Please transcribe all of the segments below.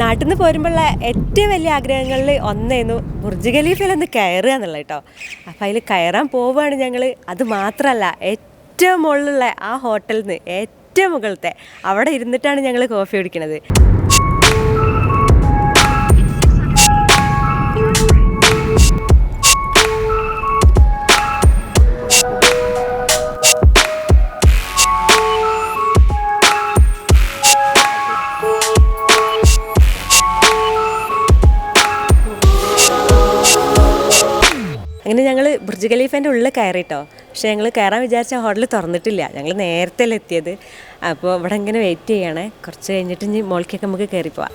നാട്ടിൽ നിന്ന് പോരുമ്പോഴുള്ള ഏറ്റവും വലിയ ആഗ്രഹങ്ങളിൽ ഒന്നായിരുന്നു ബുർജ് ഖലീഫയിൽ ഒന്ന് കയറുക എന്നുള്ളത് കേട്ടോ അപ്പം അതിൽ കയറാൻ പോവുകയാണ് ഞങ്ങൾ അത് മാത്രമല്ല ഏറ്റവും മുകളിലുള്ള ആ ഹോട്ടലിൽ നിന്ന് ഏറ്റവും മുകളിലത്തെ അവിടെ ഇരുന്നിട്ടാണ് ഞങ്ങൾ കോഫി കുടിക്കുന്നത് ബുർജ് ഖലീഫേന്റെ ഉള്ളിൽ കയറിട്ടോ. പക്ഷേ ഞങ്ങൾ കയറാൻ വിചാരിച്ച ഹോട്ടൽ തുറന്നിട്ടില്ല. ഞങ്ങൾ നേരത്തെ എത്തിയത്. അപ്പോൾ ഇവിടെ ഇങ്ങനെ വെയിറ്റ് ചെയ്യണേ. കുറച്ച് കഴിഞ്ഞിട്ട് ഇനി മോൾക്കൊക്കെ നമുക്ക് കയറി പോവാം.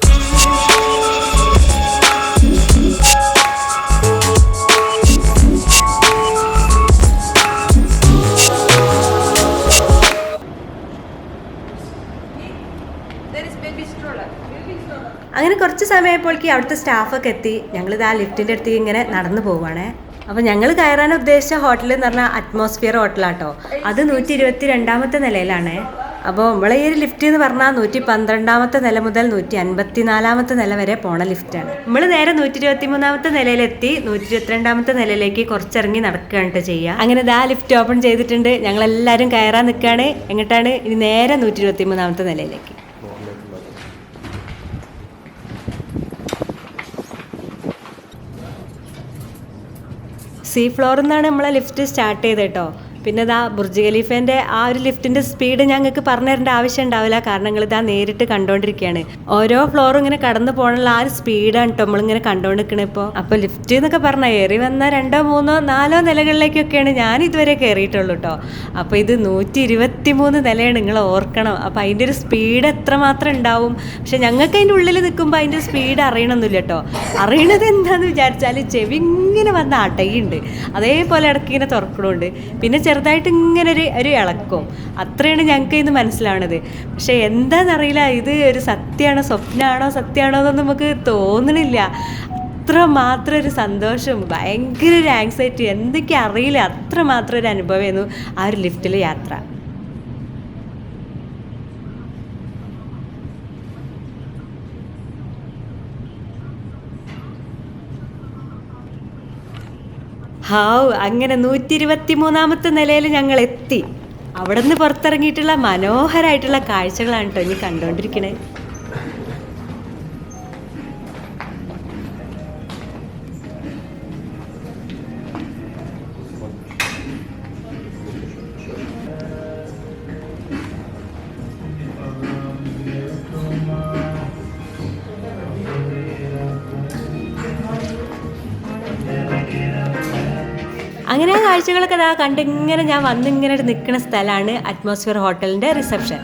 അങ്ങനെ കുറച്ച് സമയപ്പോഴേക്ക് അവിടുത്തെ സ്റ്റാഫൊക്കെ എത്തി. ഞങ്ങളിത് ആ ലിഫ്റ്റിന്റെ അടുത്തേക്ക് ഇങ്ങനെ നടന്നു പോവുകയാണേ അപ്പോൾ ഞങ്ങൾ കയറാൻ ഉദ്ദേശിച്ച ഹോട്ടൽ എന്ന് പറഞ്ഞാൽ അറ്റ്മോസ്ഫിയർ ഹോട്ടലാട്ടോ. അത് നൂറ്റി ഇരുപത്തി രണ്ടാമത്തെ നിലയിലാണ്. അപ്പോൾ നമ്മളെ ഈ ഒരു ലിഫ്റ്റ് എന്ന് പറഞ്ഞാൽ നൂറ്റി പന്ത്രണ്ടാമത്തെ നില മുതൽ നൂറ്റി അൻപത്തി നാലാമത്തെ നില വരെ പോണ ലിഫ്റ്റാണ് നമ്മൾ നേരെ നൂറ്റി ഇരുപത്തി മൂന്നാമത്തെ നിലയിലെത്തി നൂറ്റി ഇരുപത്തിരണ്ടാമത്തെ നിലയിലേക്ക് കുറച്ചിറങ്ങി നടക്കുകയാണ് ചെയ്യുക അങ്ങനെ ഇതാ ലിഫ്റ്റ് ഓപ്പൺ ചെയ്തിട്ടുണ്ട്. ഞങ്ങളെല്ലാവരും കയറാൻ നിൽക്കുകയാണ് എങ്ങോട്ടാണ്? ഇനി നേരെ നൂറ്റി ഇരുപത്തി മൂന്നാമത്തെ നിലയിലേക്ക്. സീ ഫ്ലോറിൽ നിന്നാണ് നമ്മളെ ലിഫ്റ്റ് സ്റ്റാർട്ട് ചെയ്തത് കേട്ടോ. പിന്നെ ഇതാ ബുർജ് ഖലീഫേന്റെ ആ ഒരു ലിഫ്റ്റിന്റെ സ്പീഡ് ഞങ്ങൾക്ക് പറഞ്ഞു തരേണ്ട ആവശ്യം ഉണ്ടാവില്ല കാരണം ഇതാ നേരിട്ട് കണ്ടുകൊണ്ടിരിക്കുകയാണ് ഓരോ ഫ്ലോറും ഇങ്ങനെ കടന്നു പോകണുള്ള ആ ഒരു സ്പീഡാണ് കേട്ടോ നമ്മളിങ്ങനെ കണ്ടോണ്ടിരിക്കണേ ഇപ്പോൾ അപ്പോൾ ലിഫ്റ്റ് എന്നൊക്കെ പറഞ്ഞാൽ ഏറി വന്ന രണ്ടോ മൂന്നോ നാലോ നിലകളിലേക്കൊക്കെയാണ് ഞാൻ ഇതുവരെ കയറിയിട്ടുള്ളൂ കേട്ടോ അപ്പോൾ ഇത് നൂറ്റി ഇരുപത്തി മൂന്ന് നിലയാണ് നിങ്ങൾ ഓർക്കണം. അപ്പോൾ അതിന്റെ ഒരു സ്പീഡ് എത്രമാത്രം ഉണ്ടാവും? പക്ഷെ ഞങ്ങൾക്ക് അതിന്റെ ഉള്ളിൽ നിൽക്കുമ്പോൾ അതിന്റെ സ്പീഡ് അറിയണമെന്നില്ല കേട്ടോ അറിയണത് എന്താണെന്ന് വിചാരിച്ചാൽ ചെവി ഇങ്ങനെ വന്ന് അടയുണ്ട്. അതേപോലെ ഇടയ്ക്ക് ഇങ്ങനെ തുറക്കണുണ്ട്. പിന്നെ ചെറുതായിട്ട് ഇങ്ങനെ ഒരു ഒരു ഇളക്കും. അത്രയാണ് ഞങ്ങൾക്ക് ഇന്ന് മനസ്സിലാവണത്. പക്ഷെ എന്താണെന്നറിയില്ല ഇത് ഒരു സത്യമാണോ സ്വപ്നമാണോ സത്യമാണോ എന്നൊന്നും നമുക്ക് തോന്നണില്ല. അത്ര മാത്രം ഒരു സന്തോഷം ഭയങ്കര ഒരു ആങ്സൈറ്റി എന്തൊക്കെ അറിയില്ല അത്ര മാത്രം ഒരു അനുഭവമായിരുന്നു ആ ഒരു ലിഫ്റ്റിലെ യാത്ര. ഹാവ് അങ്ങനെ നൂറ്റി ഇരുപത്തി മൂന്നാമത്തെ നിലയിൽ ഞങ്ങൾ എത്തി അവിടെ നിന്ന് പുറത്തിറങ്ങിയിട്ടുള്ള മനോഹരമായിട്ടുള്ള കാഴ്ചകളാണ് കേട്ടോ ഇനി കണ്ടുകൊണ്ടിരിക്കണേ അങ്ങനെ ആ കാഴ്ചകളൊക്കെ ഇതാ കണ്ടിങ്ങനെ ഞാൻ വന്നിങ്ങനെ നിൽക്കുന്ന സ്ഥലമാണ് അറ്റ്മോസ്ഫിയർ ഹോട്ടലിന്റെ റിസപ്ഷൻ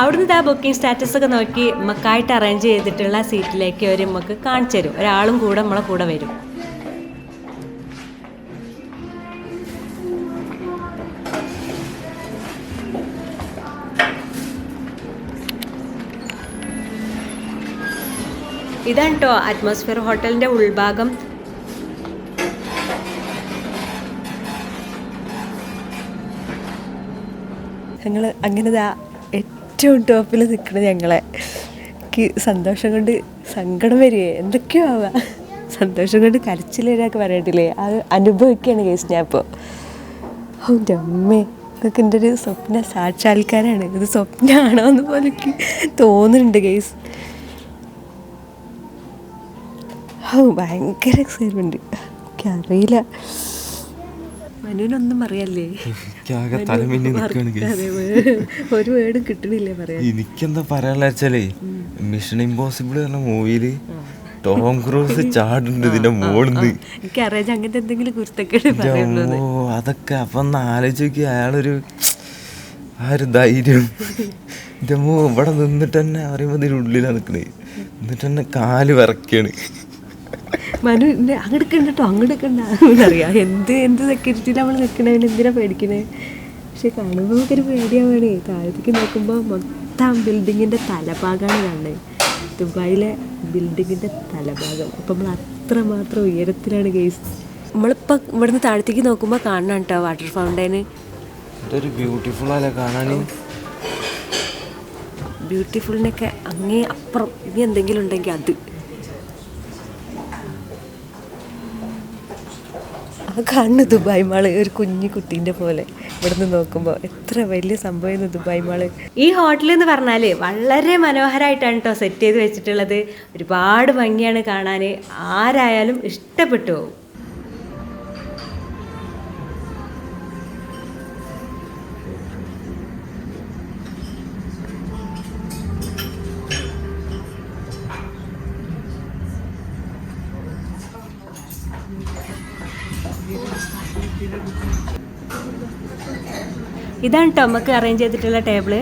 അവിടുന്ന് ഇതാ ബുക്കിംഗ് സ്റ്റാറ്റസ് ഒക്കെ നോക്കി നമുക്കായിട്ട് അറേഞ്ച് ചെയ്തിട്ടുള്ള സീറ്റിലേക്ക് അവർ നമുക്ക് കാണിച്ചു തരും. ഒരാളും കൂടെ നമ്മളെ കൂടെ വരും. ഇതാണ് കേട്ടോ അറ്റ്മോസ്ഫിയർ ഹോട്ടലിന്റെ ഉൾഭാഗം. ഞങ്ങൾ അങ്ങനെ ഏറ്റവും ടോപ്പിൽ നിൽക്കുന്നത് ഞങ്ങളെ. എനിക്ക് സന്തോഷം കൊണ്ട് സങ്കടം വരികയെ. എന്തൊക്കെയോ ആവുക സന്തോഷം കൊണ്ട് കരച്ചിൽ വരാനൊക്കെ പറയട്ടില്ലേ അത് അനുഭവിക്കുകയാണ് കേസ് ഞാൻ ഇപ്പോൾ ഓ അമ്മേ. ഇതൊക്കെ എന്റെ ഒരു സ്വപ്ന സാക്ഷാത്കാരാണ്. ഇത് സ്വപ്നമാണോ എന്ന് പോലെ തോന്നുന്നുണ്ട് കേസ്. ഓ ഭയങ്കര എക്സൈറ്റ്മെന്റ് എനിക്കറിയില്ല മനുവിനൊന്നും അറിയല്ലേ? അതെ, വേ- ഒരു വേർഡും കിട്ടണില്ലേ പറയാ എനിക്കെന്താ പറയാനുള്ള വെച്ചാലേ മിഷൻ ഇമ്പോസിബിൾ പറഞ്ഞ മൂവിയിൽ ടോം ക്രൂസ് ചാടുണ്ട് ഇതിന്റെ മോളിന്ന്. എനിക്കറിയാം അങ്ങനത്തെ എന്തെങ്കിലും കുരുത്തക്കേട് ഓ അതൊക്കെ അപ്പൊ ഒന്ന് ആലോചിച്ച് നോക്കി അയാളൊരു ആ ഒരു ധൈര്യം. ഇവിടെ നിന്നിട്ട് തന്നെ പറയുമ്പോ ഇതിന്റെ ഉള്ളിലാ നിക്കണേ. എന്നിട്ട് തന്നെ കാൽ വിറക്കാണ് മനു ഇന്നെ അങ്ങോട്ട് കേട്ടോ അങ്ങോട്ട് കണ്ട എന്ത് എന്ത് സെക്യൂരിറ്റി നമ്മൾ നിൽക്കണവന് എന്തിനാ പേടിക്കണേ? പക്ഷെ കാണുമ്പോൾ നമുക്കൊരു പേടിയാവണേ. താഴത്തേക്ക് നോക്കുമ്പോൾ മൊത്തം ബിൽഡിങ്ങിന്റെ തലഭാഗമാണ് കാണുന്നത് ദുബായിലെ ബിൽഡിങ്ങിന്റെ തലഭാഗം. അപ്പം നമ്മൾ അത്ര അത്രമാത്രം ഉയരത്തിലാണ് കേസ് നമ്മളിപ്പോൾ ഇവിടുന്ന് താഴത്തേക്ക് നോക്കുമ്പോൾ കാണണം കേട്ടോ വാട്ടർ ഫൗണ്ടൈന് ഇതൊരു ബ്യൂട്ടിഫുൾ അല്ലേ കാണാൻ ബ്യൂട്ടിഫുള്ളിനൊക്കെ അങ്ങേ അപ്പുറം ഇനി എന്തെങ്കിലും ഉണ്ടെങ്കിൽ അത്. ആ കാണുന്ന ദുബായ് മാൾ ഒരു കുഞ്ഞു കുട്ടീന്റെ പോലെ ഇവിടുന്ന് നോക്കുമ്പോൾ എത്ര വലിയ സംഭവമായിരുന്നു ദുബായ് മാൾ. ഈ ഹോട്ടൽ എന്ന് പറഞ്ഞാൽ വളരെ മനോഹരമായിട്ടാണ് കേട്ടോ സെറ്റ് ചെയ്ത് വെച്ചിട്ടുള്ളത്. ഒരുപാട് ഭംഗിയാണ് കാണാൻ ആരായാലും ഇഷ്ടപ്പെട്ടു പോകും. ഇതാണ് കേട്ടോ അറേഞ്ച് ചെയ്തിട്ടുള്ള ടേബിൾ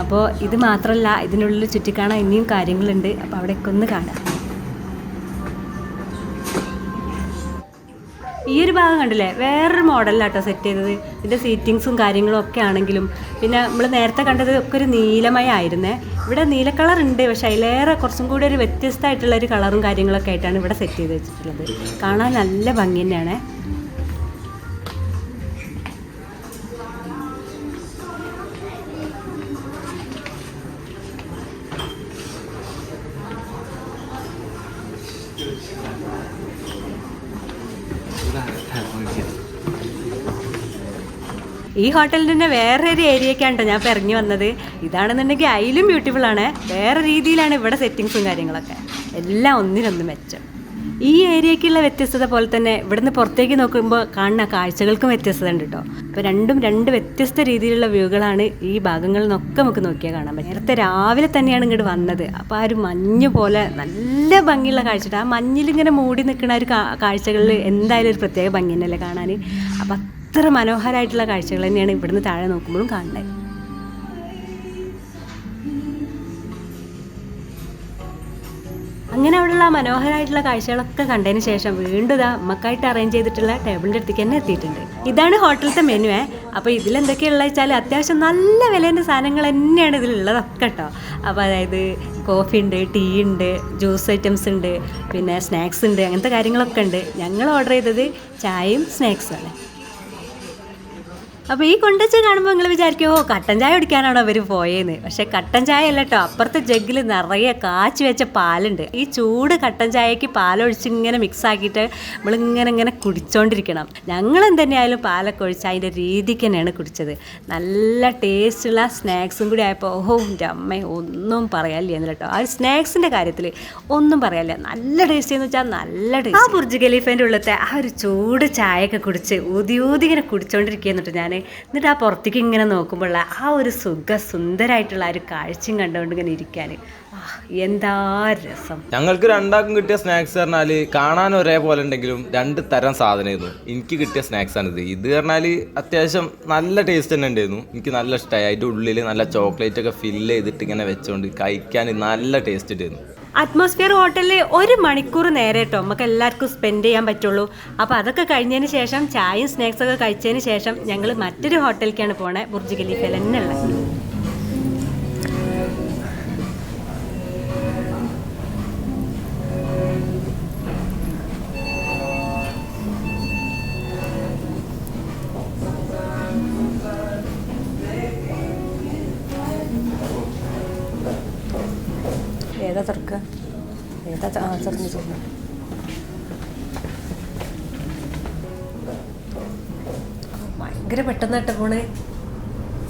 അപ്പോൾ ഇത് മാത്രമല്ല ഇതിനുള്ളിൽ ചുറ്റിക്കാണാൻ ഇനിയും കാര്യങ്ങളുണ്ട്. അപ്പോൾ അവിടെയൊക്കെ ഒന്ന് കാണാം. ഈ ഒരു ഭാഗം കണ്ടില്ലേ? വേറൊരു മോഡലിലാട്ടോ സെറ്റ് ചെയ്തത്. ഇതിന്റെ സീറ്റിങ്സും കാര്യങ്ങളും ഒക്കെ ആണെങ്കിലും. പിന്നെ നമ്മൾ നേരത്തെ കണ്ടത് ഒക്കെ ഒരു നീലമയായിരുന്നേ ഇവിടെ നീല കളർ ഉണ്ട് പക്ഷേ അതിലേറെ കുറച്ചും കൂടി ഒരു വ്യത്യസ്തമായിട്ടുള്ള ഒരു കളറും കാര്യങ്ങളൊക്കെ ആയിട്ടാണ് ഇവിടെ സെറ്റ് ചെയ്ത് വെച്ചിട്ടുള്ളത്. കാണാൻ നല്ല ഭംഗി തന്നെയാണ്. ഈ ഹോട്ടലിന്റെ തന്നെ വേറെ ഒരു കേട്ടോ ഞാൻ ഇറങ്ങി വന്നത്. ഇതാണെന്നുണ്ടെങ്കിൽ അതിലും ബ്യൂട്ടിഫുൾ ആണ്. വേറെ രീതിയിലാണ് ഇവിടെ സെറ്റിങ്സും കാര്യങ്ങളൊക്കെ. എല്ലാം ഒന്നിനൊന്ന് മെച്ചം. ഈ ഏരിയക്കുള്ള വ്യത്യസ്തത പോലെ തന്നെ ഇവിടുന്ന് പുറത്തേക്ക് നോക്കുമ്പോൾ കാണുന്ന കാഴ്ചകൾക്കും വ്യത്യസ്തത ഉണ്ട് കേട്ടോ അപ്പോൾ രണ്ടും രണ്ട് വ്യത്യസ്ത രീതിയിലുള്ള വ്യൂകളാണ് ഈ ഭാഗങ്ങളിൽ നിന്നൊക്കെ നമുക്ക് നോക്കിയാൽ കാണാൻ പറ്റും നേരത്തെ രാവിലെ തന്നെയാണ് ഇങ്ങോട്ട് വന്നത്. അപ്പോൾ ആ ഒരു മഞ്ഞ് പോലെ നല്ല ഭംഗിയുള്ള കാഴ്ച ആ മഞ്ഞിൽ ഇങ്ങനെ മൂടി നിൽക്കുന്ന ഒരു കാഴ്ചകളിൽ എന്തായാലും ഒരു പ്രത്യേക ഭംഗി തന്നെയല്ലേ കാണാൻ. അപ്പം അത്ര മനോഹരമായിട്ടുള്ള കാഴ്ചകൾ തന്നെയാണ് ഇവിടുന്ന് താഴെ നോക്കുമ്പോഴും കാണുന്നത്. അങ്ങനെ അവിടെയുള്ള മനോഹരമായിട്ടുള്ള കാഴ്ചകളൊക്കെ കണ്ടതിന് ശേഷം വീണ്ടും ഇതാ അമ്മക്കായിട്ട് അറേഞ്ച് ചെയ്തിട്ടുള്ള ടേബിളിന്റെ അടുത്തേക്ക് തന്നെ എത്തിയിട്ടുണ്ട്. ഇതാണ് ഹോട്ടലിലത്തെ മെനു അപ്പോൾ ഇതിലെന്തൊക്കെയുള്ള വെച്ചാൽ അത്യാവശ്യം നല്ല വിലേന്റെ സാധനങ്ങൾ തന്നെയാണ് ഇതിലുള്ളതൊക്കെ കേട്ടോ. അപ്പോൾ അതായത് കോഫി ഉണ്ട് ടീ ഉണ്ട് ജ്യൂസ് ഐറ്റംസ് ഉണ്ട് പിന്നെ സ്നാക്സ് ഉണ്ട് അങ്ങനത്തെ കാര്യങ്ങളൊക്കെ ഉണ്ട്. ഞങ്ങൾ ഓർഡർ ചെയ്തത് ചായയും സ്നാക്സുമാണ് അപ്പോൾ ഈ കൊണ്ടച്ച കാണുമ്പോൾ നിങ്ങൾ വിചാരിക്കും ഓ കട്ടൻ ചായ കുടിക്കാനാണോ അവർ പോയേന്ന്. പക്ഷെ കട്ടൻ ചായ അല്ല കേട്ടോ അപ്പുറത്തെ ജഗ്ഗിൽ നിറയെ കാച്ചി വെച്ച പാലുണ്ട്. ഈ ചൂട് കട്ടൻ ചായക്ക് പാലൊഴിച്ച് ഇങ്ങനെ മിക്സ് ആക്കിയിട്ട് നമ്മളിങ്ങനെ ഇങ്ങനെ കുടിച്ചോണ്ടിരിക്കണം. ഞങ്ങൾ എന്തുതന്നെയായാലും പാലൊക്കെ ഒഴിച്ച് അതിന്റെ രീതിക്ക് തന്നെയാണ് കുടിച്ചത്. നല്ല ടേസ്റ്റുള്ള സ്നാക്സും കൂടി ആയപ്പോൾ ഓഹോ എന്റെ അമ്മ ഒന്നും പറയാനില്ല കേട്ടോ ആ സ്നാക്സിന്റെ കാര്യത്തിൽ ഒന്നും പറയാനില്ല. നല്ല ടേസ്റ്റ് എന്ന് വെച്ചാൽ നല്ല ടേസ്റ്റ്. ആ ബുർജ് ഖലീഫേന്റെ ഉള്ളത്തെ ആ ഒരു ചൂട് ചായയൊക്കെ കുടിച്ച് ഊതി ഊതി ഇങ്ങനെ കുടിച്ചോണ്ടിരിക്കുക എന്നിട്ട് ഞാൻ എന്നിട്ട് ആ പുറത്തേക്ക് ഇങ്ങനെ നോക്കുമ്പോഴുള്ള ആ ഒരു സുഖ സുന്ദരമായിട്ടുള്ള ആ ഒരു കാഴ്ചയും കണ്ടുകൊണ്ട് ഇങ്ങനെ ഇരിക്കാൻ എന്താ രസം. ഞങ്ങൾക്ക് രണ്ടാക്കും കിട്ടിയ സ്നാക്സ് പറഞ്ഞാൽ കാണാൻ ഒരേപോലെ ഉണ്ടെങ്കിലും രണ്ട് തരം സാധനമായിരുന്നു. എനിക്ക് കിട്ടിയ സ്നാക്സ് ആണിത്. ഇത് പറഞ്ഞാൽ അത്യാവശ്യം നല്ല ടേസ്റ്റ് തന്നെ ഉണ്ടായിരുന്നു. എനിക്ക് നല്ല ഇഷ്ടമായി അതിന്റെ ഉള്ളിൽ നല്ല ചോക്ലേറ്റ് ഒക്കെ ഫില്ല് ചെയ്തിട്ട് ഇങ്ങനെ വെച്ചുകൊണ്ട് കഴിക്കാൻ നല്ല ടേസ്റ്റ് ഉണ്ടായിരുന്നു. അറ്റ്മോസ്ഫിയർ ഹോട്ടലിൽ ഒരു മണിക്കൂർ നേരെ കേട്ടോ നമുക്ക് എല്ലാവർക്കും സ്പെൻഡ് ചെയ്യാൻ പറ്റുള്ളൂ. അപ്പോൾ അതൊക്കെ കഴിഞ്ഞതിന് ശേഷം ചായയും സ്നാക്സ് ഒക്കെ കഴിച്ചതിന് ശേഷം ഞങ്ങൾ മറ്റൊരു ഹോട്ടലിലേക്കാണ് പോണേ ബുർജ് ഖലീഫയിൽ. തന്നെ ഏതാ തുറക്കുക ഏതാ തുറന്ന് തുറന്ന് ഭയങ്കര പെട്ടെന്ന് കേട്ടോ പോണേ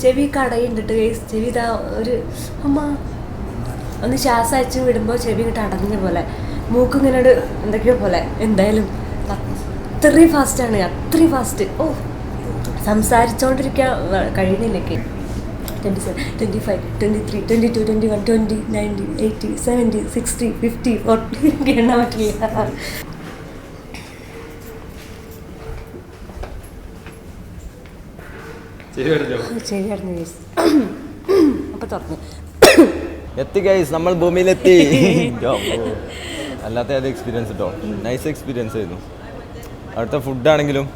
ചെവി കടയുണ്ടിട്ട് ചെവി ഇതാ ഒരു അമ്മ ഒന്ന് ശ്വാസം അയച്ച് വിടുമ്പോൾ ചെവി ഇങ്ങോട്ട് അടഞ്ഞ പോലെ. മൂക്ക് ഇങ്ങനെ ഒരു എന്തൊക്കെയോ പോലെ. എന്തായാലും അത്രയും ഫാസ്റ്റാണ് അത്രയും ഫാസ്റ്റ് ഓ സംസാരിച്ചോണ്ടിരിക്കാൻ കഴിയുന്നില്ലേക്ക് twenty seven twenty five twenty three twenty two twenty one twenty ninety eighty seventy sixty fifty forty എണ്ണാൻ പറ്റില്ല ശരിയായിരുന്നു ഗൈസ് തുറന്നു. എത്തി ഗൈസ് നമ്മൾ ഭൂമിയിലെത്തി. അല്ലാത്ത ഏത് എക്സ്പീരിയൻസ് കേട്ടോ നൈസ് എക്സ്പീരിയൻസ് ആയിരുന്നു. അവിടുത്തെ ഫുഡാണെങ്കിലും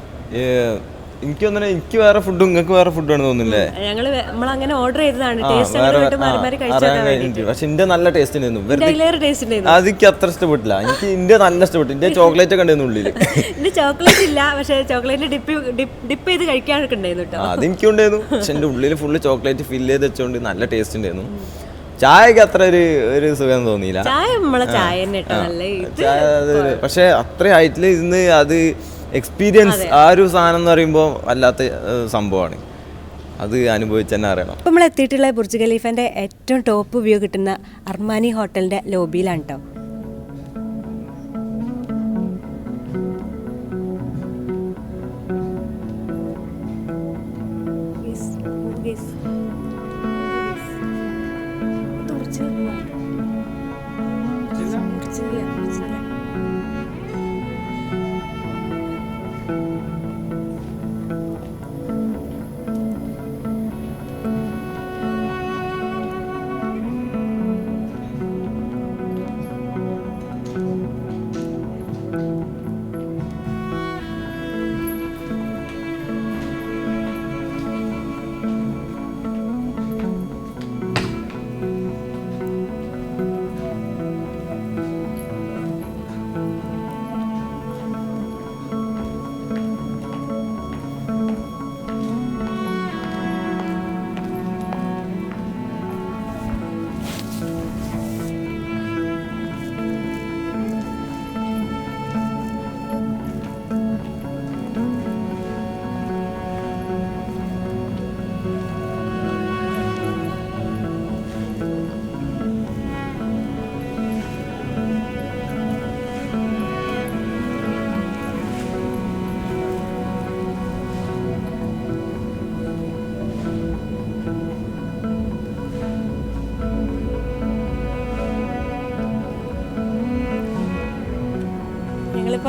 എനിക്ക് തോന്നുന്നു എനിക്ക് വേറെ ഫുഡും നിങ്ങൾക്ക് വേറെ ഫുഡാണ് തോന്നുന്നില്ലേ? ഞങ്ങൾ നമ്മളങ്ങനെ ഓർഡർ ചെയ്തതാണ്. ടേസ്റ്റ് അങ്ങോട്ട് മാറി മാറി കഴിച്ചാൽ പക്ഷെ ഇന്ത്യ നല്ല ടേസ്റ്റ് ഉണ്ടായിരുന്നു വെറുതെ ടേസ്റ്റ് ഉണ്ടായിരുന്നു അത് എനിക്ക് അത്ര ഇഷ്ടപ്പെട്ടില്ല. എനിക്ക് ഇന്ത്യ നല്ല ഇഷ്ടപ്പെട്ടു. ഇന്ത്യ ചോക്ലേറ്റ് ഒക്കെ ഉണ്ടായിരുന്നു ചോക്ലേറ്റ് ഇല്ല. പക്ഷേ ചോക്ലേറ്റ് ഡിപ്പ് ഡിപ്പ് ചെയ്ത് കഴിക്കാനൊക്കെ ഉണ്ടായിരുന്നു കേട്ടോ. അത് എനിക്ക് ഉണ്ടായിരുന്നു. പക്ഷെ എന്റെ ഉള്ളിൽ ഫുള്ള് ചോക്ലേറ്റ് ഫില്ല് ചെയ്ത് വെച്ചോണ്ട് നല്ല ടേസ്റ്റ് ഉണ്ടായിരുന്നു. ചായക്ക് അത്ര ഒരു ഒരു സുഖം തോന്നിയില്ല. ചായ നമ്മളെ ചായ തന്നെ കേട്ടോ. നല്ല ഇത് ചായ അത് പക്ഷെ അത്ര ഹൈറ്റിൽ ഇരുന്ന് അത് എക്സ്പീരിയൻസ് ആ ഒരു സാധനം എന്ന് പറയുമ്പോൾ വല്ലാത്ത സംഭവമാണ്. അത് അനുഭവിച്ച് തന്നെ അറിയണം. നമ്മൾ എത്തിയിട്ടുള്ള ബുർജ് ഖലീഫന്റെ ഏറ്റവും ടോപ്പ് വ്യൂ കിട്ടുന്ന അർമാനി ഹോട്ടലിന്റെ ലോബിയിലാണ് കേട്ടോ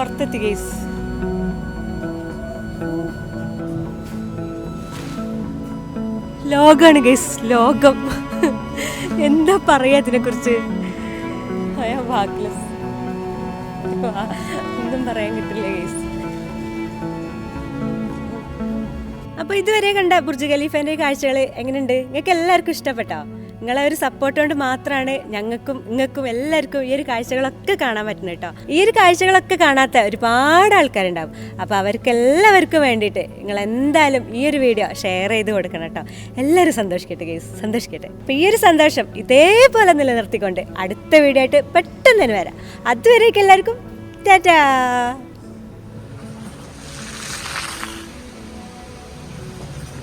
പുറത്തെത്തി കേസ് ലോകമാണ് ഗൈസ് ലോകം. എന്താ പറയാ ഇതിനെ കുറിച്ച് ഒന്നും പറയാൻ കിട്ടില്ല ഗൈസ് അപ്പോൾ ഇതുവരെ കണ്ട ബുർജ് ഖലീഫേന്റെ കാഴ്ചകൾ എങ്ങനെയുണ്ട്? നിങ്ങൾക്ക് എല്ലാവർക്കും ഇഷ്ടപ്പെട്ടോ? നിങ്ങളെ ഒരു സപ്പോർട്ട് കൊണ്ട് മാത്രമാണ് ഞങ്ങൾക്കും നിങ്ങൾക്കും എല്ലാവർക്കും ഈ ഒരു കാഴ്ചകളൊക്കെ കാണാൻ പറ്റുന്നത് കേട്ടോ ഈ ഒരു കാഴ്ചകളൊക്കെ കാണാത്ത ഒരുപാട് ആൾക്കാരുണ്ടാവും. അപ്പോൾ അവർക്ക് എല്ലാവർക്കും വേണ്ടിയിട്ട് നിങ്ങൾ എന്തായാലും ഈ ഒരു വീഡിയോ ഷെയർ ചെയ്ത് കൊടുക്കണം കേട്ടോ എല്ലാവരും സന്തോഷിക്കട്ടെ കേസ് സന്തോഷിക്കട്ടെ. അപ്പോൾ ഈ ഒരു സന്തോഷം ഇതേപോലെ നിലനിർത്തിക്കൊണ്ട് അടുത്ത വീഡിയോ ആയിട്ട് പെട്ടെന്ന് തന്നെ വരാം. അതുവരേക്കും എല്ലാവർക്കും ടാറ്റാ!